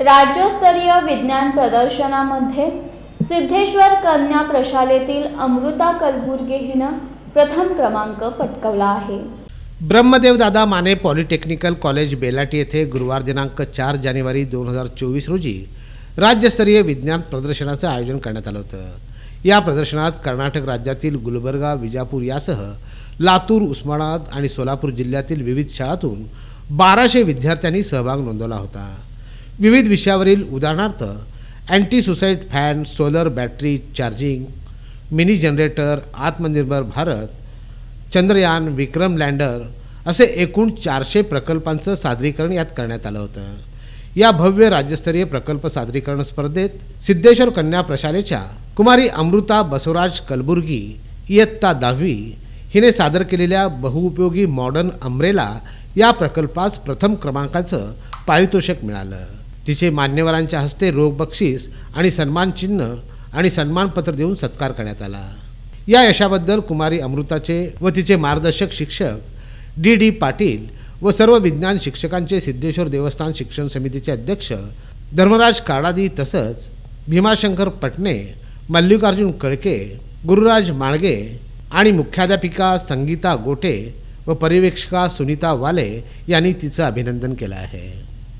राज्यस्तरीय विज्ञान प्रदर्शनामध्ये सिद्धेश्वर कन्या प्रशालेतील अमृता कलबुर्गे हिनं प्रथम क्रमांक पटकवला आहे. ब्रह्मदेव दादा माने पॉलिटेक्निकल कॉलेज बेलाटी येथे गुरुवार दिनांक चार जानेवारी दोन हजार चोवीस रोजी राज्यस्तरीय विज्ञान प्रदर्शनाचं आयोजन करण्यात आलं होतं. या प्रदर्शनात कर्नाटक राज्यातील गुलबर्गा विजापूर यासह लातूर उस्मानाबाद आणि सोलापूर जिल्ह्यातील विविध शाळातून बाराशे विद्यार्थ्यांनी सहभाग नोंदवला होता. विविध विषयावरील उदाहरणार्थ anti suicide fan solar battery charging mini generator Atmanirbhar Bharat Chandrayaan विक्रम लँडर असे एकूण चारशे प्रकल्पांचं सादरीकरण यात करण्यात आलं होतं. या भव्य राज्यस्तरीय प्रकल्प सादरीकरण स्पर्धेत सिद्धेश्वर कन्या प्रशालेच्या कुमारी अमृता बसवराज कलबुर्गी इयत्ता दहावी हिने सादर केलेल्या बहुउपयोगी मॉडर्न अम्ब्रेला या प्रकल्पास प्रथम क्रमांकाचं पारितोषिक मिळालं. तिचे मान्यवरांच्या हस्ते रोख बक्षीस आणि सन्मानचिन्ह आणि सन्मानपत्र देऊन सत्कार करण्यात आला. या यशाबद्दल कुमारी अमृताचे व तिचे मार्गदर्शक शिक्षक डी डी पाटील व सर्व विज्ञान शिक्षकांचे सिद्धेश्वर देवस्थान शिक्षण समितीचे अध्यक्ष धर्मराज काडादी तसंच भीमाशंकर पटणे मल्लिकार्जुन कळके गुरुराज माळगे आणि मुख्याध्यापिका संगीता गोटे व पर्यवेक्षिका सुनीता वाले यांनी तिचं अभिनंदन केलं आहे.